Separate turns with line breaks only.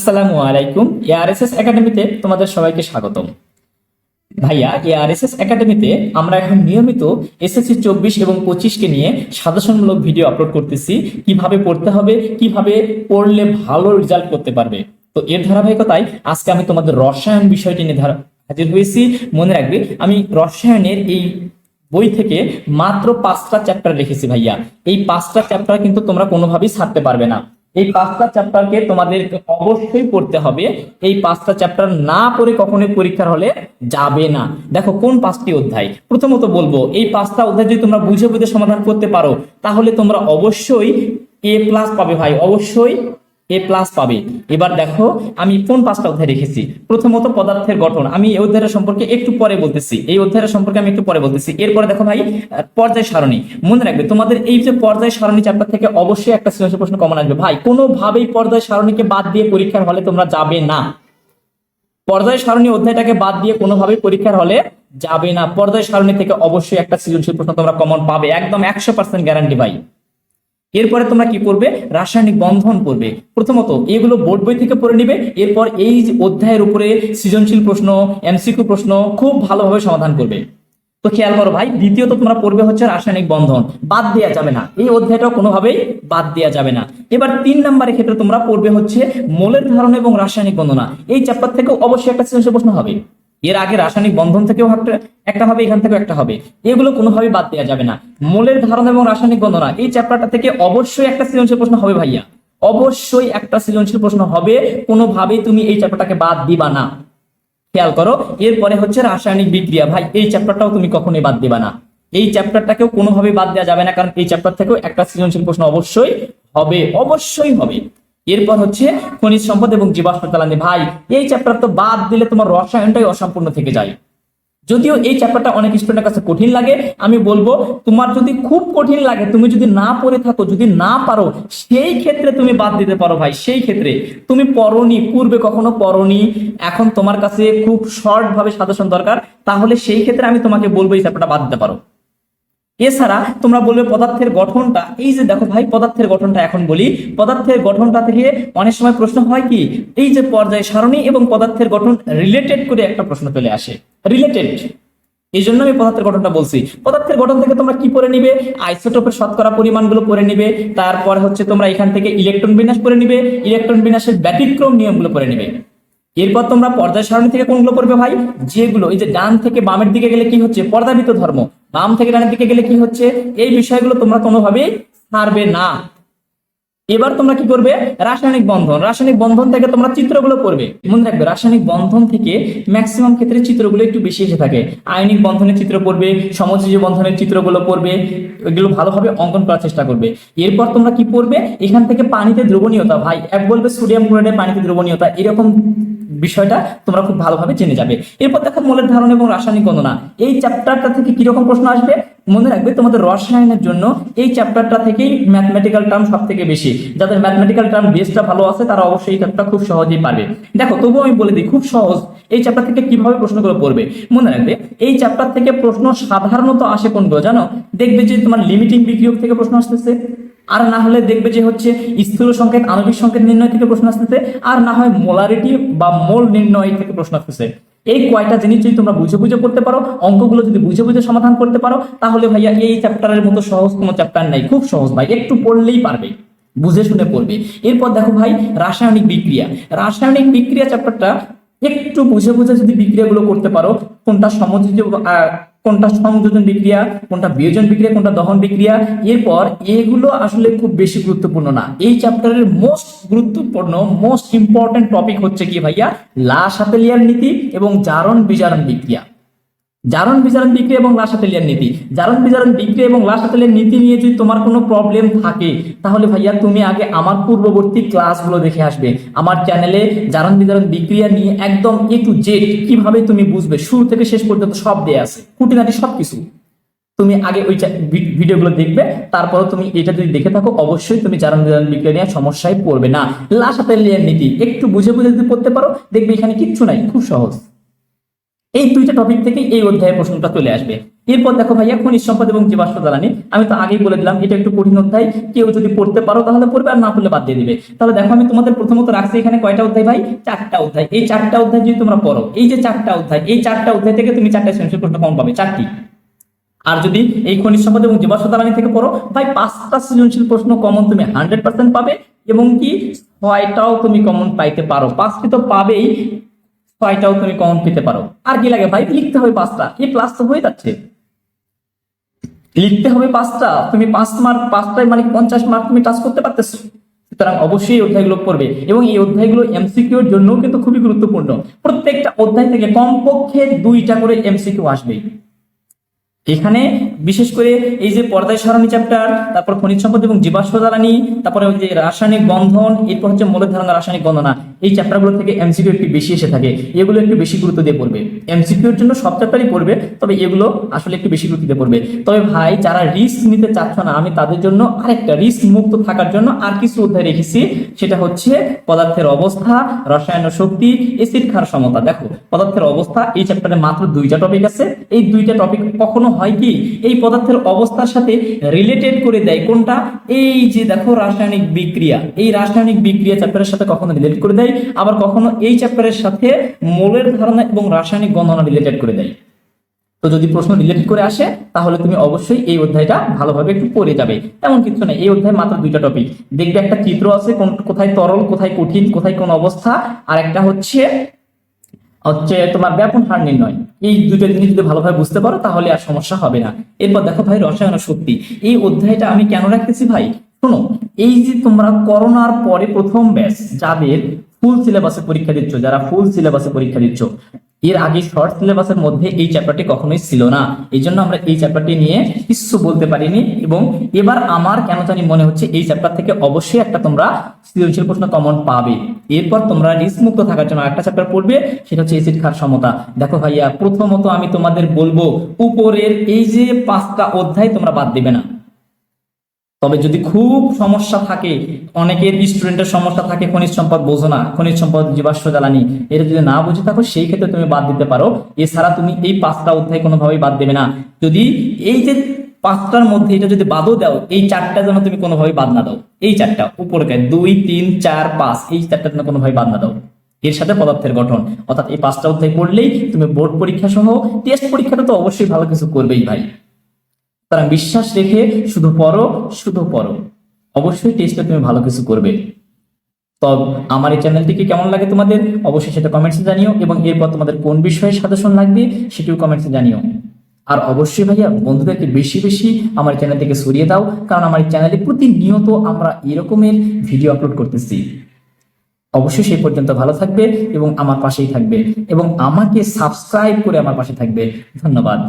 আসসালামু আলাইকুম। এআরএসএস একাডেমিতে তোমাদের সবাইকে স্বাগতম। ভাইয়া এআরএসএস একাডেমিতে আমরা এখন নিয়মিত এসএসসি চব্বিশ এবং পঁচিশকে নিয়ে সাজেশনমূলক ভিডিও আপলোড করতেছি। কীভাবে পড়তে হবে, কীভাবে পড়লে ভালো রেজাল্ট করতে পারবে। তো এর ধারাবাহিকতায় আজকে আমি তোমাদের রসায়ন বিষয়টি নিয়ে হাজির হয়েছি। মনে রাখবে, আমি রসায়নের এই বই থেকে মাত্র পাঁচটা চ্যাপ্টার রেখেছি ভাইয়া। এই পাঁচটা চ্যাপ্টার কিন্তু তোমরা কোনোভাবেই ছাড়তে পারবে না। এই পাঁচটা চ্যাপ্টারকে তোমাদের অবশ্যই পড়তে হবে। এই পাঁচটা চ্যাপ্টার না পড়ে কখনো পরীক্ষার হলে যাবে না। দেখো কোন পাঁচটি অধ্যায়? প্রথমত বলব, এই পাঁচটা অধ্যায় যদি তোমরা বুঝে বুঝে সমাধান করতে পারো, তাহলে তোমরা অবশ্যই এ প্লাস পাবে ভাই, অবশ্যই এ প্লাস পাবে। এবার দেখো, আমি কোন পাঁচটা অধ্যায় রেখেছি? প্রথমত পদার্থের গঠন। আমি এই অধ্যায়ের সম্পর্কে একটু পরে বলতেছি। এই অধ্যায়ের সম্পর্কে আমি একটু পরে বলতেছি। এরপরে দেখো ভাই পর্যায় সারণী। মনে রাখবে, তোমাদের এই যে পর্যায় সারণী চ্যাপ্টার থেকে অবশ্যই একটা সৃজনশীল প্রশ্ন কমন আসবে। ভাই, কোনোভাবেই পর্যায় সারণীকে বাদ দিয়ে পরীক্ষার হলে তোমরা যাবে না। পর্যায় সারণী অধ্যায়টাকে বাদ দিয়ে কোনোভাবেই পরীক্ষার হলে যাবে না। পর্যায় সারণী থেকে অবশ্যই একটা সৃজনশীল প্রশ্ন তোমরা কমন পাবে। একদম একশো পার্সেন্ট গ্যারান্টি ভাই। এরপরে তোমরা কি করবে? রাসায়নিক বন্ধন করবে। প্রথমত এগুলো বোর্ড বই থেকে পড়ে নিবে, এরপর এই অধ্যায়ের উপরে সৃজনশীল প্রশ্ন, এমসিকিউ প্রশ্ন খুব ভালোভাবে সমাধান করবে। তো খেয়াল করো ভাই, দ্বিতীয়ত তোমরা পড়বে হচ্ছে রাসায়নিক বন্ধন। বাদ দেওয়া যাবে না। এই অধ্যায়টা কোনোভাবেই বাদ দেওয়া যাবে না। এবার তিন নম্বরের ক্ষেত্রে তোমরা পড়বে হচ্ছে মোলের ধারণা এবং রাসায়নিক বন্ধনা এই চ্যাপ্টার থেকেও অবশ্যই একটা সৃজনশীল প্রশ্ন হবে। এর আগে রাসায়নিক বন্ধন থেকেও একটা- হবে, এখান থেকেও একটা হবে। এগুলো কোনোভাবেই বাদ দেওয়া যাবে না। মোলের ধারণা এবং রাসায়নিক বন্ধনা এই চ্যাপ্টারটা থেকে অবশ্যই একটা সৃজনশীল প্রশ্ন হবে ভাইয়া। অবশ্যই একটা সৃজনশীল প্রশ্ন হবে, কোনোভাবেই তুমি এই চ্যাপ্টারটাকে বাদ দিবা না। খেয়াল করো, এরপরে হচ্ছে রাসায়নিক বিক্রিয়া। ভাই, এই চ্যাপ্টারটাও তুমি কখনোই বাদ দিবা না। এই চ্যাপ্টারটাকেও কোনোভাবেই বাদ দেওয়া যাবে না, কারণ এই চ্যাপ্টার থেকেও একটা সৃজনশীল প্রশ্ন অবশ্যই হবে অবশ্যই হবে। এরপর হচ্ছে খনিজ সম্পদ এবং জীবাশ্ম জ্বালানি। ভাই, এই চ্যাপ্টার তো বাদ দিলে তোমার রসায়নটাই অসম্পূর্ণ থেকে যায়। যদিও এই চ্যাপ্টারটা অনেক স্টুডেন্টের কাছে কঠিন লাগে, আমি বলব তোমার যদি খুব কঠিন লাগে, তুমি যদি না পড়ে থাকো, যদি না পারো, সেই ক্ষেত্রে তুমি বাদ দিতে পারো ভাই, সেই ক্ষেত্রে। তুমি পড়নি, পূর্বে কখনো পড়নি, এখন তোমার কাছে খুব শর্ট ভাবে সাজেশন দরকার, তাহলে সেই ক্ষেত্রে আমি তোমাকে বলব এই চ্যাপ্টারটা বাদ দিতে পারো। এছাড়া তোমরা বলবে পদার্থের গঠনটা, এই যে দেখো ভাই পদার্থের গঠনটা এখন বলি, পদার্থের গঠনটা থেকে অনেক সময় প্রশ্ন হয় কি, এই যে পর্যায় সারণী এবং পদার্থের গঠন রিলেটেড করে একটা প্রশ্ন চলে আসে। রিলেটেড এই জন্য আমি পদার্থের গঠনটা বলছি। পদার্থের গঠন থেকে তোমরা কি পড়ে নিবে? আইসোটোপের শতকরা পরিমাণগুলো পড়ে নিবে। তারপর হচ্ছে তোমরা এখান থেকে ইলেকট্রন বিন্যাস পড়ে নিবে। ইলেকট্রন বিন্যাসের ব্যতিক্রম নিয়মগুলো পড়ে নিবে। এরপর তোমরা পর্যায় সারণী থেকে কোনগুলো পড়বে ভাই? যেগুলো, এই যে ডান থেকে বামের দিকে গেলে কি হচ্ছে? পর্দাবিত ধর্ম। বাম থেকে ডানের দিকে গেলে কি হচ্ছে? এই বিষয়গুলো তোমরা কোনোভাবেই ছাড়বে না। এবার তোমরা কি করবে? রাসায়নিক বন্ধন। রাসায়নিক বন্ধন থেকে তোমরা চিত্রগুলো করবে মনে রাখবে, রাসায়নিক বন্ধন থেকে ম্যাক্সিমাম ক্ষেত্রে চিত্রগুলো একটু বেশি এসে থাকে। আয়নিক বন্ধনের চিত্র পড়বে, সমযোজী বন্ধনের চিত্রগুলো পড়বে, এগুলো ভালোভাবে অঙ্কন করার চেষ্টা করবে। এরপর তোমরা কি পড়বে? এখান থেকে পানিতে দ্রবণীয়তা, ভাই, এক বলবে সোডিয়াম ক্লোরাইডে পানিতে দ্রবণীয়তা, এরকম বিষয়টা তোমরা খুব ভালোভাবে জেনে যাবে। এরপর দেখো মোলের ধারণ এবং রাসায়নিক গণনা। এই চ্যাপ্টারটা থেকে কীরকম প্রশ্ন আসবে? মনে রাখবে তোমাদের রসায়নের জন্য এই চ্যাপ্টারটা থেকেই ম্যাথমেটিক্যাল টার্ম সব থেকে বেশি। যাদের ম্যাথমেটিক্যাল টার্ম বেসটা ভালো আছে, তারা অবশ্যই এই চ্যাপ্টার খুব সহজেই পারবে। দেখো, তবুও আমি বলে দিই, খুব সহজ। এই চ্যাপ্টার থেকে কীভাবে প্রশ্নগুলো পড়বে? মনে রাখবে, এই চ্যাপ্টার থেকে প্রশ্ন সাধারণত আসে কোনগুলো জানো? দেখবে যে তোমার লিমিটিং বিক্রিয়ক থেকে প্রশ্ন আসতেছে। আর না হলে দেখবে যে হচ্ছে স্থূল সংকেত আণবিক সংকেত নির্ণয় থেকে প্রশ্ন আসতেছে আর না হয় মোলারিটি বা মোল নির্ণয় থেকে প্রশ্ন আসতেছে। এই কয়টা জিনিস যদি তোমরা বুঝে বুঝে করতে পারো অঙ্কগুলো যদি বুঝে বুঝে সমাধান করতে পারো তাহলে ভাইয়া এই চ্যাপ্টারের মতো সহজ কোনো চ্যাপ্টার নাই। খুব সহজ ভাই একটু পড়লেই পারবে। বুঝে শুনে পড়বে। এরপর দেখো ভাই রাসায়নিক বিক্রিয়া। রাসায়নিক বিক্রিয়া চ্যাপ্টারটা একটু বুঝে বুঝে যদি বিক্রিয়াগুলো করতে পারো কোনটা সমযোজী আহ, কোনটা সংযোজন বিক্রিয়া, কোনটা বিয়োজন বিক্রিয়া, কোনটা দহন বিক্রিয়া, এরপর এগুলো আসলে খুব বেশি গুরুত্বপূর্ণ না। এই চ্যাপ্টারের মোস্ট গুরুত্বপূর্ণ মোস্ট ইম্পর্টেন্ট টপিক হচ্ছে কি ভাইয়া? লাশ হাতেলিয়ার নীতি এবং জারণ বিজারণ বিক্রিয়া। জারণ বিজারণ বিক্রিয়া এবং লাশাতেলিয়ার নীতি। জারণ বিজারণ বিক্রিয়া এবং লাশাতেলিয়ার নীতি নিয়ে যদি তোমার কোনো প্রবলেম থাকে, তাহলে ভাইয়া তুমি আগে আমার পূর্ববর্তী ক্লাসগুলো দেখে আসবে। আমার চ্যানেলে জারণ বিজারণ বিক্রিয়া নিয়ে একদম এ টু জেড কীভাবে তুমি বুঝবে? শুরু থেকে শেষ পর্যন্ত সব দেয়া আছে। খুঁটিনাটি সবকিছু। তুমি আগে ওই ভিডিওগুলো দেখবে তারপরে তুমি এটা যদি দেখে থাকো, অবশ্যই তুমি জারণ বিজারণ বিক্রিয়া নিয়ে সমস্যায় পড়বে না। লাশাতেলিয়ার নীতি। একটু বুঝে বুঝে যদি পড়তে পারো, দেখবে এখানে কিচ্ছু নাই। খুব সহজ। এই দুইটা টপিক থেকে এই অধ্যায়ের প্রশ্নটা চলে আসবে। এরপর দেখো ভাইয়া, খনিজ সম্পদ এবং জীবাশ্ম জ্বালানি। আমি তো আগেই বলে দিলাম, এটা একটু কঠিন অধ্যায়। কেউ যদি পড়তে পারো তাহলে পড়বে, আর না পড়লে বাদ দিয়ে দিবে। তাহলে দেখো, আমি তোমাদের প্রথমত রাখছি এখানে কয়টা অধ্যায় ভাই? চারটা অধ্যায়। এই চারটা অধ্যায় যদি তোমরা পড়ো, এই যে চারটা অধ্যায়, এই চারটা অধ্যায় থেকে তুমি চারটা সৃজনশীল প্রশ্ন কম পাবে, চারটি। আর যদি এই খনিজ সম্পদ এবং জীবাশ্ম জ্বালানি থেকে পড়ো, ভাই, পাঁচটা সৃজনশীল প্রশ্ন কমন তুমি হান্ড্রেড পার্সেন্ট পাবে এবং কি, ছয়টাও তুমি কমন পাইতে পারো। পাঁচটি তো পাবেই। ছয়টাও তুমি কমন পেতে পারো। আর কি লাগে ভাই? লিখতে হবে পাঁচটা। এই প্লাস তো হয়ে যাচ্ছে। লিখতে হবে পাঁচটা। তুমি পাঁচ মার্ক পাঁচটায় মানে পঞ্চাশ মার্ক তুমি টাচ করতে পারতেছো। সুতরাং অবশ্যই এই অধ্যায়গুলো পড়বে। এবং এই অধ্যায়গুলো এমসিকিউর জন্য কিন্তু খুবই গুরুত্বপূর্ণ। প্রত্যেকটা অধ্যায় থেকে কমপক্ষে দুইটা করে এমসিকিউ আসবে। এখানে বিশেষ করে এই যে পর্দায় সারণী চ্যাপ্টার তারপর খনিজ সম্পদ এবং জীবাশ্ম জ্বালানি, তারপরে ওই যে রাসায়নিক বন্ধন, এরপর হচ্ছে মৌলের ধারণা রাসায়নিক বন্ধনা এই চ্যাপ্টারগুলো থেকে এমসিকিউ একটু বেশি এসে থাকে, এগুলো একটু বেশি গুরুত্ব দিয়ে পড়বে। এমসিকিউর জন্য সব চ্যাপ্টারই পড়বে, তবে এগুলো আসলে একটু বেশি গুরুত্ব দিয়ে পড়বে। তবে ভাই, যারা রিস্ক নিতে চাচ্ছ না, আমি তাদের জন্য আরেকটা রিস্ক মুক্ত থাকার জন্য আর কিছু অধ্যায় রেখেছি। সেটা হচ্ছে পদার্থের অবস্থা, রসায়ন শক্তি এসিড খার সমতা। দেখো, পদার্থের অবস্থা, এই চ্যাপ্টারে মাত্র দুইটা টপিক আছে। এই দুইটা টপিক কখনো হয় কি? এই পদার্থের অবস্থার সাথে রিলেটেড করে দেয় কোনটা? এই যে দেখো, রাসায়নিক বিক্রিয়া। এই রাসায়নিক বিক্রিয়া চ্যাপ্টারের সাথে কখনো রিলেট করে দেয় আবার কখনো এই চ্যাপ্টারের সাথে মোলের ধারণা এবং রাসায়নিক গণনা রিলেটেড করে দেয়। তো যদি প্রশ্ন রিলেটেড করে আসে, তাহলে তুমি অবশ্যই এই অধ্যায়টা ভালোভাবে একটু পড়ে যাবে। এমন কিছু নেই এই অধ্যায় মাত্র দুইটা টপিক দেখবে একটা চিত্র আছে, কোন, কোথায় তরল, কোথায় কঠিন, কোথায় কোন অবস্থা। আর একটা হচ্ছে হচ্ছে তোমার ব্যাপন হার নির্ণয়। এই দুটো জিনিস যদি ভালোভাবে বুঝতে পারো, তাহলে আর সমস্যা হবে না। এরপর দেখো ভাই, রসায়ন শক্তি। এই অধ্যায়টা আমি কেন রাখতেছি ভাই? শোনো, এই যে তোমরা করোনার পরে প্রথম ব্যাচ যাদের ফুল সিলেবাসে পরীক্ষা দিচ্ছ, যারা ফুল সিলেবাসে পরীক্ষা দিচ্ছ, এর আগে শর্ট সিলেবাসের মধ্যে এই চ্যাপ্টারটি কখনোই ছিল না। এই জন্য আমরা এই চ্যাপ্টারটি নিয়ে কিছু বলতে পারিনি এবং এবার আমার কেন জানি মনে হচ্ছে এই চ্যাপ্টার থেকে অবশ্যই একটা তোমরা সৃজনশীল প্রশ্ন কমন পাবে। এরপর তোমরা রিস্ক মুক্ত থাকার জন্য একটা চ্যাপ্টার পড়বে, সেটা হচ্ছে এসিড খার সমতা। দেখো ভাইয়া, প্রথমত আমি তোমাদের বলব, উপরের এই যে পাঁচটা অধ্যায় তোমরা বাদ দিবে না। তবে যদি খুব সমস্যা থাকে, অনেকের স্টুডেন্টের সমস্যা থাকে, খনিজ সম্পদ বোঝো না, খনিজ সম্পদ জীবাশ্ম জ্বালানি, এটা যদি না বুঝে থাকো, সেই ক্ষেত্রে তুমি বাদ দিতে পারো। এছাড়া তুমি এই পাঁচটা অধ্যায় কোনোভাবেই বাদ দেবে না। যদি এই যে পাঁচটার মধ্যে এটা যদি বাদও দাও, এই চারটা যেন তুমি কোনোভাবেই বাদ না দাও। এই চারটা উপরকে দুই, তিন, চার, পাঁচ, এই চারটা যেন কোনোভাবেই বাদ না দাও। এর সাথে পদার্থের গঠন। অর্থাৎ এই পাঁচটা অধ্যায় পড়লেই তুমি বোর্ড পরীক্ষা সহ টেস্ট পরীক্ষাটা তো অবশ্যই ভালো কিছু করবেই ভাই। সুতরাং বিশ্বাস রেখে শুধু পড়ো শুধু পড়ো। অবশ্যই টেস্টে তুমি ভালো কিছু করবে। তো আমার এই চ্যানেলটিকে কেমন লাগে তোমাদের? অবশ্যই সেটা কমেন্টসে জানিও এবং এরপর তোমাদের কোন বিষয়ে সাজেশন লাগবে সেটিও কমেন্টসে জানিও। আর অবশ্যই ভাইয়া, বন্ধুদেরকে বেশি বেশি আমার চ্যানেল থেকে সরিয়ে দাও, কারণ আমার চ্যানেলে প্রতিনিয়ত আমরা এরকমের ভিডিও আপলোড করতেছি। অবশ্যই সেই পর্যন্ত ভালো থাকবে এবং আমার পাশেই থাকবে এবং আমাকে সাবস্ক্রাইব করে আমার পাশে থাকবে। ধন্যবাদ।